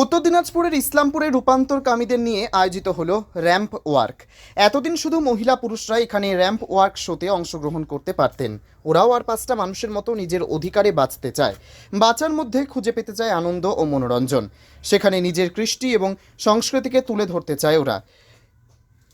উত্তর দিনাজপুরের ইসলামপুরে রূপান্তরকামীদের নিয়ে আয়োজিত হলো র্যাম্প ওয়ার্ক। এতদিন শুধু মহিলা পুরুষরা এখানে র্যাম্প ওয়ার্ক শোতে অংশগ্রহণ করতে পারতেন। ওরাও আর পাঁচটা মানুষের মতো নিজের অধিকারে বাঁচতে চায়। বাঁচার মধ্যে খুঁজে পেতে চায় আনন্দ ও মনোরঞ্জন। সেখানে নিজের কৃষ্টি এবং সংস্কৃতিকে তুলে ধরতে চায় ওরা।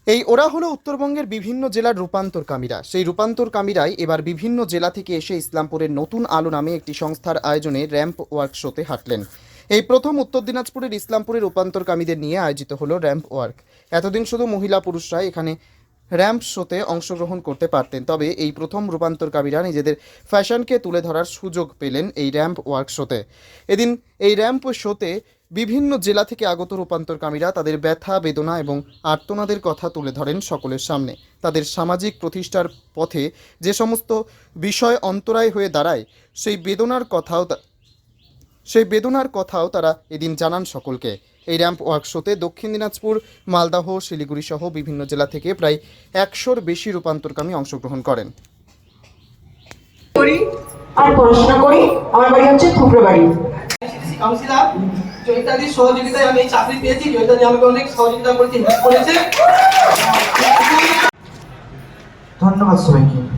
এই ওরা হলো উত্তরবঙ্গের বিভিন্ন জেলার রূপান্তরকামীরা। সেই রূপান্তরকামীরাই এবার বিভিন্ন জেলা থেকে এসে ইসলামপুরের নতুন আলো নামে একটি সংস্থার আয়োজনে র্যাম্প ওয়ার্ক শোতে হাঁটলেন। এই প্রথম উত্তর দিনাজপুরের ইসলামপুরের রূপান্তরকামীদের নিয়ে আয়োজিত হলো র্যাম্প ওয়ার্ক। এতদিন শুধু মহিলা পুরুষরা এখানে র্যাম্প শোতে অংশগ্রহণ করতে পারতেন, তবে এই প্রথম রূপান্তরকামীরা নিজেদের ফ্যাশনকে তুলে ধরার সুযোগ পেলেন এই র্যাম্প ওয়ার্ক শোতে। এদিন এই র্যাম্প শোতে বিভিন্ন জেলা থেকে আগত রূপান্তরকামীরা তাদের ব্যথা, বেদনা এবং আর্তনাদের কথা তুলে ধরেন সকলের সামনে। তাদের সামাজিক প্রতিষ্ঠার পথে যে সমস্ত বিষয় অন্তরায় হয়ে দাঁড়ায়, সেই বেদনার কথাও সেই বেদনার কথাও তারা এদিন জানান সকলকে। এই র্যাম্প ওয়ার্কশোতে দক্ষিণ দিনাজপুর মালদাহ শিলিগুড়ি সহ বিভিন্ন জেলা থেকে প্রায় একশোর বেশি রূপান্তরকামী অংশগ্রহণ করেন। করি আর পড়াশোনা করি। আমার বাড়ি হচ্ছে থুপড়ে কাউন্সিলর জয়িতাদির সহযোগিতায় আমি চাকরি পেয়েছি। জয়িতাদি আমাকে অনেক সহযোগিতা করেছে হেল্প করেছে। ধন্যবাদ সবাইকে।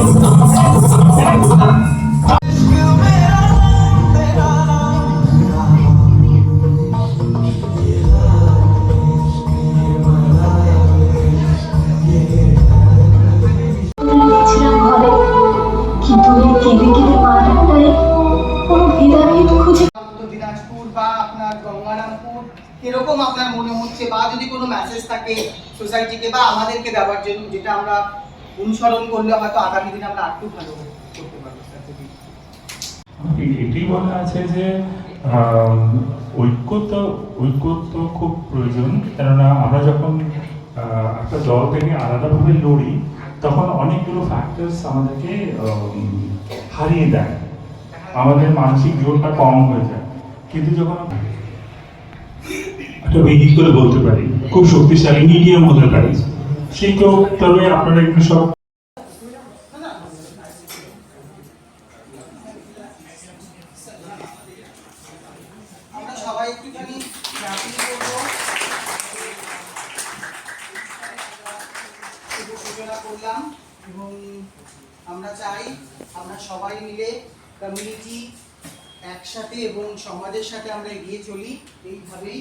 আপনার মনে হচ্ছে বা যদি কোনো মেসেজ থাকে সোসাইটিকে বা আমাদেরকে দেওয়ার জন্য যেটা আমরা অনুসরণ করলে হয়তো আগামী দিনে আমরা আরেকটু ভালো এটি বলা আছে যে আম, ঐক্যতা ঐক্যত্ব খুব প্রয়োজন কেননা আমরা যখন একটা দল থেকে আলাদাভাবে লড়ি তখন অনেকগুলো ফ্যাক্টরস আমাদেরকে আম, হারিয়ে দেয়। আমাদের মানসিক জোরটা কম হয়ে যায়। কিন্তু যখন একটা করে বলতে পারি, খুব শক্তিশালী মিডিয়াম হতে পারে কেউ তবে আপনারা একটু সব এবং আমরা চাই আমরা সবাই মিলে কমিউনিটি একসাথে এবং সমাজের সাথে আমরা এগিয়ে চলি। এইভাবেই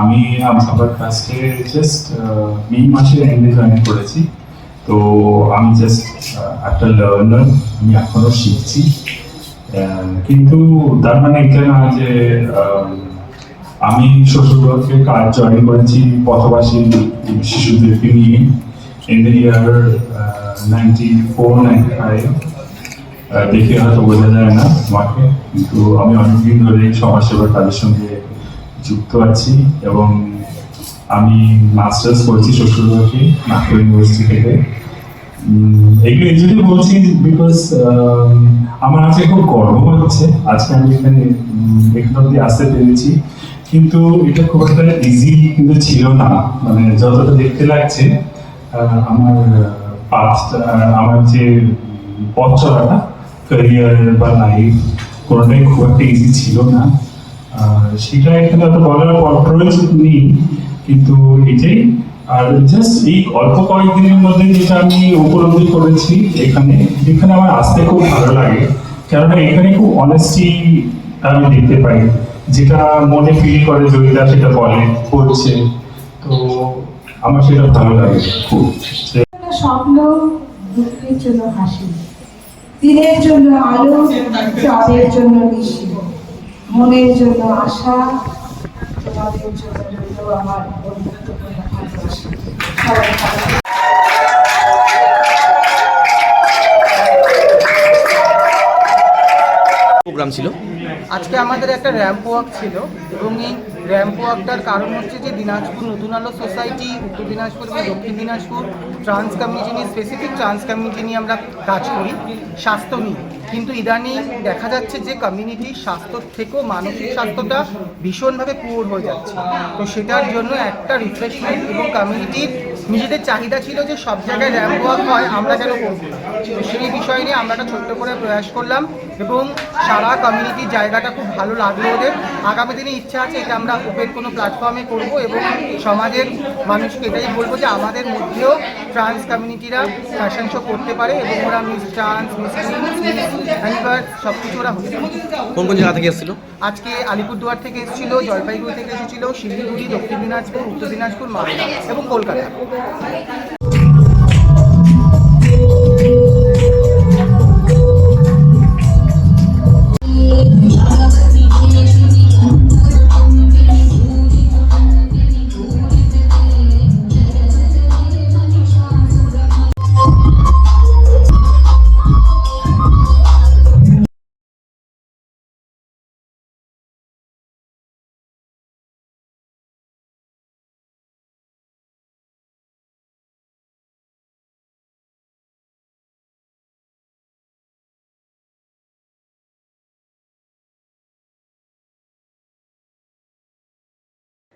আমি আমার কাছে জাস্ট মে মাসের এন্ডে জয়েন করেছি। তো আমি জাস্ট একটা লার্নার আমি এখনও শিখছি। কিন্তু তার মানে এটা না যে আমি শ্বশুরবাড়িতে কাজ জয়েন করেছি পথবাসী শিশুদেরকে নিয়ে। In the year ninety four ninety five দেখে হয়তো বোঝা যায় না আমাকে কিন্তু আমি অনেকদিন ধরে সমাজসেবার কাজের সঙ্গে যুক্ত আছি এবং আমি মাস্টার্স করেছি শ্বশুরবাড়ি নাগপুর ইউনিভার্সিটি থেকে। এগুলো এই জন্যই বলছি বিকজ আমার আজকে খুব গর্ব হচ্ছে। আজকে আমি এখানে এখানে অব্দি আসতে পেরেছি। কিন্তু এটা খুব একটা ইজি কিন্তু ছিল না। মানে যতটা দেখতে লাগছে আমার পাঁচটা আমার যে পথ চলাটা ক্যারিয়ার বা লাইফ কোনোটাই খুব একটা ইজি ছিল না। সেটা এখানে অত বলার পর- প্রয়োজন নেই, কিন্তু এটাই। আর জাস্ট এই অল্প কয়েকদিনের মধ্যে যেটা আমি উপলব্ধি করেছি এখানে এখানে আমার আসতে খুব ভালো লাগে, কেননা এখানে খুব অনেস্টি আমি দেখতে পাই, যেটা মনে ফিল করে জয়িতা, সেটা বলে করছে তো আমার সেটা ভালো লাগে খুব। স্বপ্ন জন্য হাসি, দিনের জন্য আলো, চাঁদের জন্য নিশি মনের জন্য আশা তোমাদের জন্য রইল আমার বন্ধুত্বপূর্ণ ভালোবাসা। সবাই ভালো প্রোগ্রাম ছিল। আজকে আমাদের একটা র্যাম্প ওয়াক ছিল এবং এই র্যাম্প ওয়াকটার কারণ হচ্ছে যে দিনাজপুর নতুন আলো সোসাইটি উত্তর দিনাজপুর এবং দক্ষিণ দিনাজপুর ট্রান্স কমিউনিটি নিয়ে স্পেসিফিক ট্রান্স কমিউনিটি নিয়ে আমরা কাজ করি স্বাস্থ্য নিয়ে। কিন্তু ইদানিং দেখা যাচ্ছে যে কমিউনিটি স্বাস্থ্য থেকেও মানসিক স্বাস্থ্যটা ভীষণভাবে পুয়ার হয়ে যাচ্ছে তো সেটার জন্য একটা রিফ্রেশমেন্ট এবং কমিউনিটির নিজেদের চাহিদা ছিল যে সব জায়গায় র্যাম্প হয়, আমরা কেন করব না? সেই বিষয় নিয়ে আমরা একটা ছোট্ট করে প্রয়াস করলাম এবং সারা কমিউনিটির জায়গাটা খুব ভালো লাগল ওদের। আগামী দিনে ইচ্ছা আছে এটা আমরা ওপেন কোনো প্ল্যাটফর্মে করব এবং সমাজের মানুষকে এটাই বলব যে আমাদের মধ্যেও ট্রান্স কমিউনিটিরা ফ্যাশন শো করতে পারে এবং ওরা মিস ট্রান্স মিস সব কিছু ওরা কোন কোন জায়গা থেকে এসেছিল? আজকে আলিপুরদুয়ার থেকে এসেছিল জলপাইগুড়ি থেকে এসেছিল শিলিগুড়ি দক্ষিণ দিনাজপুর উত্তর দিনাজপুর মালদা এবং কলকাতা।